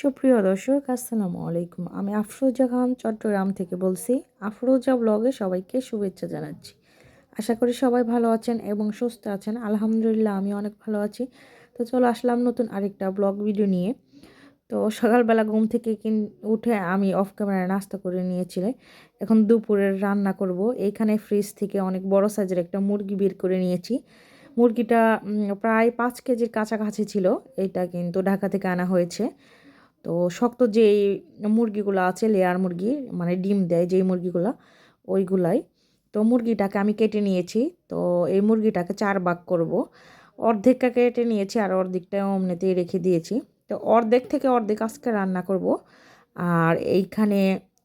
সুপ্রিয় দর্শক, আসসালামু আলাইকুম। আমি আফরোজা খান চট্টগ্রাম থেকে বলছি, আফরোজা ব্লগে সবাইকে শুভেচ্ছা জানাচ্ছি। আশা করি সবাই ভালো আছেন এবং সুস্থ আছেন। আলহামদুলিল্লাহ, আমি অনেক ভালো আছি। তো চলো আসলাম নতুন আরেকটা ব্লগ ভিডিও নিয়ে। তো সকালবেলা ঘুম থেকে কিন, উঠে আমি অফ ক্যামেরায় নাস্তা করে নিয়েছিলাম এখন দুপুরের রান্না করব। এইখানে ফ্রিজ থেকে অনেক বড় সাইজের একটা মুরগি বের করে নিয়েছি। মুরগিটা প্রায় পাঁচ কেজির কাছাকাছি ছিল। এটা কিন্তু ঢাকা থেকে আনা হয়েছে। তো শক্ত যে মুরগিগুলো আছে লেয়ার মুরগি মানে ডিম দেয় যেই মুরগিগুলো, ওইগুলাই। তো মুরগিটাকে আমি কেটে নিয়েছি, তো এই মুরগিটাকে চার ভাগ করব। অর্ধেকটা কেটে নিয়েছি আর অর্ধেকটা অমনিতেই রেখে দিয়েছি। তো অর্ধেক থেকে অর্ধেক আজকে রান্না করব। আর এইখানে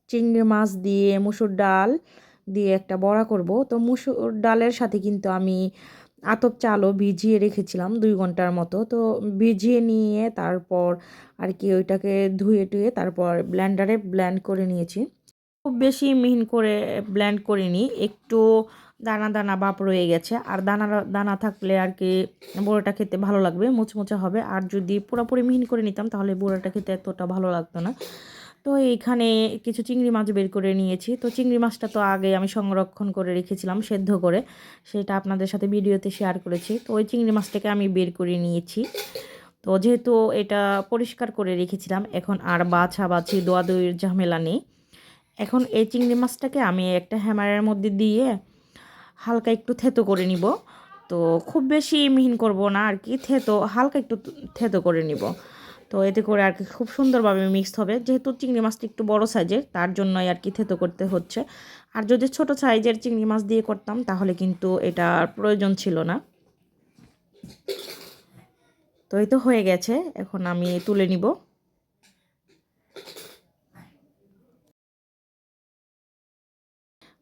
চিংড়ি মাছ দিয়ে, মুসুর ডাল দিয়ে একটা বড়া করব। তো মুসুর ডালের সাথে কিন্তু আমি আতপ চালও ভিজিয়ে রেখেছিলাম দুই ঘণ্টার মতো। তো ভিজিয়ে নিয়ে তারপর আর কি ওইটাকে ধুয়ে টুয়ে তারপর ব্ল্যান্ডারে ব্ল্যান্ড করে নিয়েছি। খুব বেশি মিহিন করে ব্ল্যান্ড করিনি, একটু দানা দানা বাপ রয়ে গেছে। আর দানা দানা থাকলে আর কি বড়োটা খেতে ভালো লাগবে, মুচমুচে হবে। আর যদি পুরোপুরি মিহিন করে নিতাম তাহলে বড়োটা খেতে এতটা ভালো লাগতো না। তো এইখানে কিছু চিংড়ি মাছ বের করে নিয়েছি। তো চিংড়ি মাছটা তো আগে আমি সংরক্ষণ করে রেখেছিলাম সেদ্ধ করে। সেটা আপনাদের সাথে ভিডিওতে শেয়ার করেছি। তো ওই চিংড়ি মাছটাকে আমি বের করে নিয়েছি। তো যেহেতু এটা পরিষ্কার করে রেখেছিলাম, এখন আর বাছা বাছি দোয়া দইয়ের ঝামেলা নেই। এখন এই চিংড়ি মাছটাকে আমি একটা হ্যামারের মধ্যে দিয়ে হালকা একটু থেতো করে নিব। তো খুব বেশি মিহিন করব না আর কি, থেতো, হালকা একটু থেতো করে নিব। তো এতে করে আর কি খুব সুন্দরভাবে মিক্সড হবে। যেহেতু চিংড়ি মাছটা একটু বড় সাইজের তার জন্যই আর কি থেতো করতে হচ্ছে। আর যদি ছোট সাইজের চিংড়ি মাছ দিয়ে করতাম, তাহলে কিন্তু এটার প্রয়োজন ছিল না। তো এই তো হয়ে গেছে। এখন আমি তুলে নিব।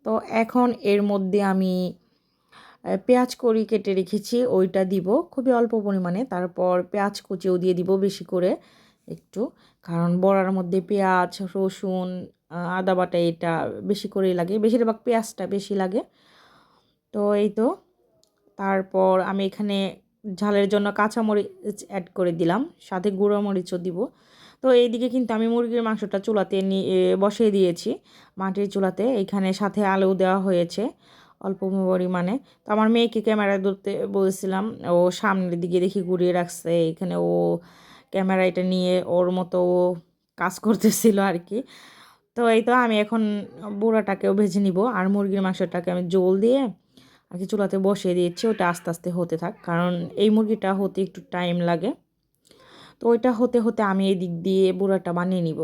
তো এখন এর মধ্যে আমি পেঁয়াজ কড়ি কেটে রেখেছি, ওইটা দিব খুবই অল্প পরিমাণে। তারপর পেঁয়াজ কুচিও দিয়ে দিব বেশি করে একটু, কারণ বড়ার মধ্যে পেঁয়াজ, রসুন আদা বাটা এটা বেশি করেই লাগে, বেশিরভাগ পেঁয়াজটা বেশি লাগে। তো এই তো, তারপর আমি এখানে ঝালের জন্য কাঁচামরিচ অ্যাড করে দিলাম, সাথে গুঁড়ো মরিচও দিব। তো এইদিকে কিন্তু আমি মুরগির মাংসটা চুলাতে নিয়ে বসিয়ে দিয়েছি, মাটির চুলাতে, এখানে সাথে আলু দেওয়া হয়েছে। অল্প পরিমাণে। তো আমার মেয়েকে ক্যামেরা ধরতে বলেছিলাম, ও সামনের দিকে দেখি ঘুরিয়ে রাখছে, এখানে ও ক্যামেরা এটা নিয়ে ওর মতো ও কাজ করতেছিল আর কি তো এই তো আমি এখন বুড়াটাকেও ভেজে নিব, আর মুরগির মাংসটাকে আমি জল দিয়ে আর কি চুলাতে বসিয়ে দিয়েছি ওটা আস্তে আস্তে হতে থাক, কারণ এই মুরগিটা হতে একটু টাইম লাগে। তো ওইটা হতে হতে আমি এই দিক দিয়ে বুড়াটা বানিয়ে নিব।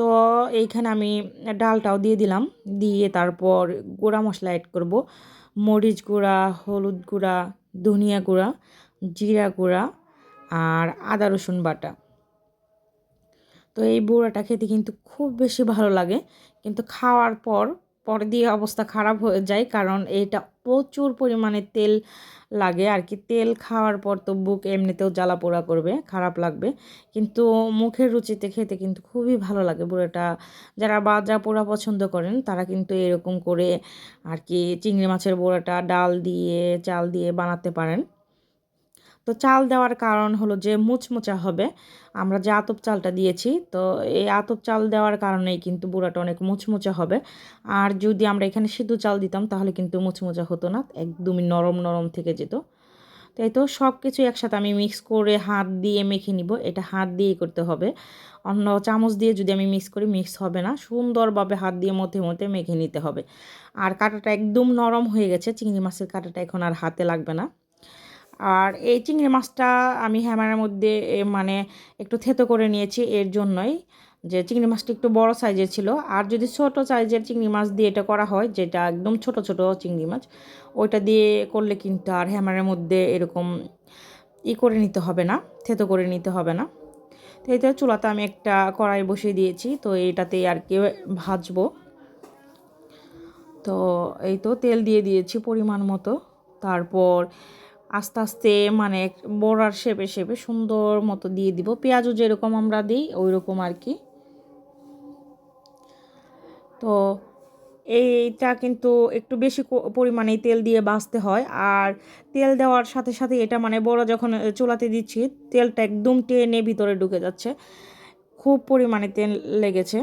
তো এইখানে আমি ডালটাও দিয়ে দিলাম। দিয়ে তারপর গুঁড়া মশলা অ্যাড করব। মরিচ গুঁড়া, হলুদ গুঁড়া, ধনিয়া গুঁড়া, জিরা গুঁড়া আর আদা, রসুন বাটা। তো এই বুড়াটা খেতে কিন্তু খুব বেশি ভালো লাগে। কিন্তু খাওয়ার পর পরে দিয়ে অবস্থা খারাপ হয়ে যায়, কারণ এটা প্রচুর পরিমাণে তেল লাগে আর কি। তেল খাওয়ার পর তো বুক এমনিতেও জ্বালা পোড়া করবে, খারাপ লাগবে। কিন্তু মুখের রুচিতে খেতে কিন্তু খুবই ভালো লাগে বুড়োটা। যারা বাজা পোড়া পছন্দ করেন, তারা কিন্তু এরকম করে আর কি চিংড়ি মাছের বোড়াটা ডাল দিয়ে, চাল দিয়ে বানাতে পারেন। তো চাল দেওয়ার কারণ হলো যে মুচমুচা হবে। আমরা যে আতপ চালটা দিয়েছি, তো এই আতপ চাল দেওয়ার কারণেই কিন্তু বুড়াটা অনেক মুচমুচা হবে। আর যদি আমরা এখানে সিদ্ধ চাল দিতাম, তাহলে কিন্তু মুচমুচা হতো না, একদমই নরম নরম থেকে যেত। তাই তো সব কিছু একসাথে আমি মিক্স করে হাত দিয়ে মেখে নিব, এটা হাত দিয়েই করতে হবে। অন্য চামচ দিয়ে যদি আমি মিক্স করি মিক্স হবে না, সুন্দরভাবে হাত দিয়ে মধ্যে মধ্যে মেখে নিতে হবে। আর কাঁটাটা একদম নরম হয়ে গেছে, চিংড়ি মাছের কাঁটাটা এখন আর হাতে লাগবে না। আর এই চিংড়ি মাছটা আমি হ্যামারের মধ্যে মানে একটু থেতো করে নিয়েছি এর জন্যই, যে চিংড়ি মাছটা একটু বড় সাইজের ছিল। আর যদি ছোট সাইজের চিংড়ি মাছ দিয়ে এটা করা হয়, যেটা একদম ছোট ছোট চিংড়ি মাছ, ওইটা দিয়ে করলে কিন্তু আর হ্যামারের মধ্যে এরকম ই করে নিতে হবে না, থেতো করে নিতে হবে না। তো এইটা চুলাতে আমি একটা কড়াই বসিয়ে দিয়েছি, তো এইটাতে আর কি ভাজবো। তো এই তো তেল দিয়ে দিয়েছি পরিমাণ মতো। তারপর আস্তে আস্তে মানে বড়ার শেপে শেপে সুন্দর মতো দিয়ে দিব। পেঁয়াজও যেরকম আমরা দিই ওই রকম আর কি। তো এইটা কিন্তু একটু বেশি পরিমাণে তেল দিয়ে বাছতে হয়। আর তেল দেওয়ার সাথে সাথে এটা মানে বড় যখন চুলাতে দিচ্ছি, তেলটা একদম টেনে ভিতরে ঢুকে যাচ্ছে। খুব পরিমাণে তেল লেগেছে।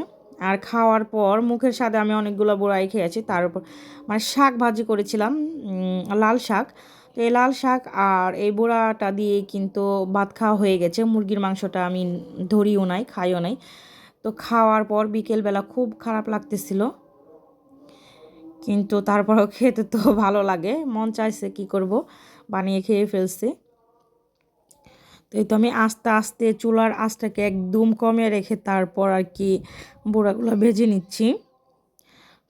আর খাওয়ার পর মুখের সাথে আমি অনেকগুলো বড়াই খেয়েছি। তার উপর মানে শাক ভাজি করেছিলাম লাল শাক। এই লাল শাক আর এই বড়াটা দিয়ে কিন্তু ভাত খাওয়া হয়ে গেছে। মুরগির মাংসটা আমি ধরিও নাই, খাইও নাই। তো খাওয়ার পর বিকেলবেলা খুব খারাপ লাগতেছিল। কিন্তু তারপরেও খেতে তো ভালো লাগে। মন চাইছে কি করব, বানিয়ে খেয়ে ফেলছি। তো এই তো আমি আস্তে আস্তে চুলার আঁচটাকে একদম কমে রেখে তারপর আর কি বুড়াগুলো ভেজে নিচ্ছি।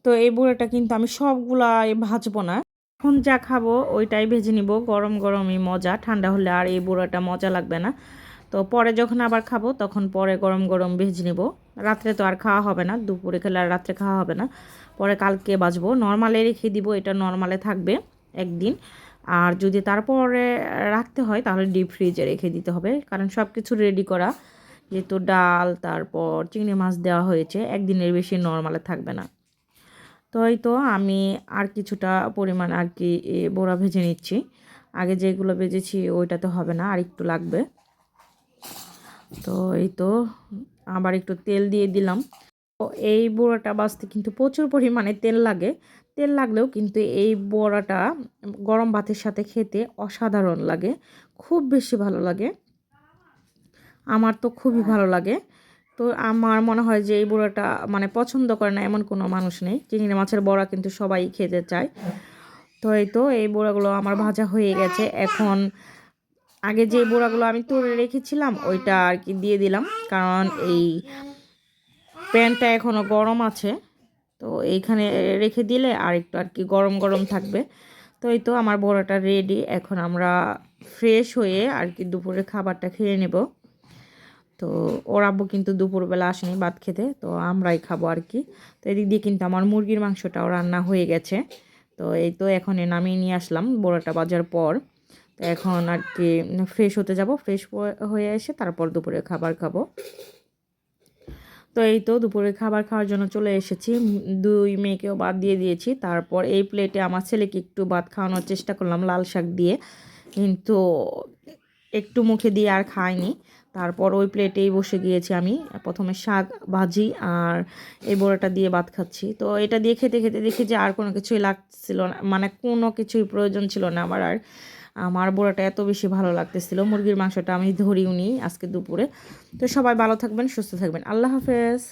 তো এই বুড়াটা কিন্তু আমি সবগুলা ভাজবো না। এখন যা খাব, ওইটাই ভেজে নিব। গরম গরমই মজা, ঠান্ডা হলে আর এই বুড়াটা মজা লাগবে না। তো পরে যখন আবার খাব, তখন পরে গরম গরম ভেজে নিব। রাত্রে তো আর খাওয়া হবে না, দুপুরে খেলে আর রাত্রে খাওয়া হবে না। পরে কালকে বাজবো। নর্মালে রেখে দিব, এটা নর্মালে থাকবে একদিন। আর যদি তারপরে রাখতে হয়, তাহলে ডিপ ফ্রিজে রেখে দিতে হবে। কারণ সব কিছু রেডি করা। যেহেতু ডাল, তারপর চিংড়ি মাছ দেওয়া হয়েছে, একদিনের বেশি নর্মালে থাকবে না। তো এই তো আমি আর কিছুটা পরিমাণ আর কি বড়া ভেজে নিচ্ছি। আগে যেগুলো ভেজেছি ওইটাতে হবে না, আর একটু লাগবে। তো এই তো আবার একটু তেল দিয়ে দিলাম। তো এই বড়াটা বাছতে কিন্তু প্রচুর পরিমাণে তেল লাগে। তেল লাগলেও কিন্তু এই বড়াটা গরম ভাতের সাথে খেতে অসাধারণ লাগে। খুব বেশি ভালো লাগে। আমার তো খুবই ভালো লাগে। তো আমার মনে হয় যে এই বড়াটা মানে পছন্দ করে না এমন কোনো মানুষ নেই। চিংড়ি মাছের বড়া কিন্তু সবাই খেতে চায়। তো এই তো এই বড়াগুলো আমার ভাজা হয়ে গেছে। এখন আগে যে বড়াগুলো আমি তুলে রেখেছিলাম, ওইটা আর কি দিয়ে দিলাম। কারণ এই প্যানটা এখনও গরম আছে। তো এইখানে রেখে দিলে আর একটু আর কি গরম গরম থাকবে। তো এই তো আমার বড়াটা রেডি এখন আমরা ফ্রেশ হয়ে আর কি দুপুরে খাবারটা খেয়ে নেব। তো ওর আব্বু কিন্তু দুপুরবেলা আসেনি ভাত খেতে, তো আমরাই খাব আর কি তো এদিক দিয়ে কিন্তু আমার মুরগির মাংসটাও রান্না হয়ে গেছে। তো এই তো এখন নামিয়ে নিয়ে আসলাম বড়াটা বাজার পর। তো এখন আর কি ফ্রেশ হতে যাব ফ্রেশ হয়ে এসে তারপর দুপুরে খাবার খাব। তো এই তো দুপুরে খাবার খাওয়ার জন্য চলে এসেছি। দুই মেয়েকেও বাদ দিয়ে দিয়েছি। তারপর এই প্লেটে আমার ছেলেকে একটু ভাত খাওয়ানোর চেষ্টা করলাম লাল শাক দিয়ে। কিন্তু একটু মুখে দিয়ে আর খাইনি তারপর ওই প্লেটেই বসে গিয়েছি আমি। প্রথমে শাক ভাজি আর এই বড়াটা দিয়ে ভাত খাচ্ছি। তো এটা দিয়ে খেতে খেতে দেখি যে আর কোনো কিছুই লাগছিল না মানে কোনো কিছুই প্রয়োজন ছিল না আমার। আর আমার বড়াটা এত বেশি ভালো লাগতেছিল, মুরগির মাংসটা আমি ধরিও নি আজকে দুপুরে। তো সবাই ভালো থাকবেন, সুস্থ থাকবেন। আল্লাহ হাফেজ।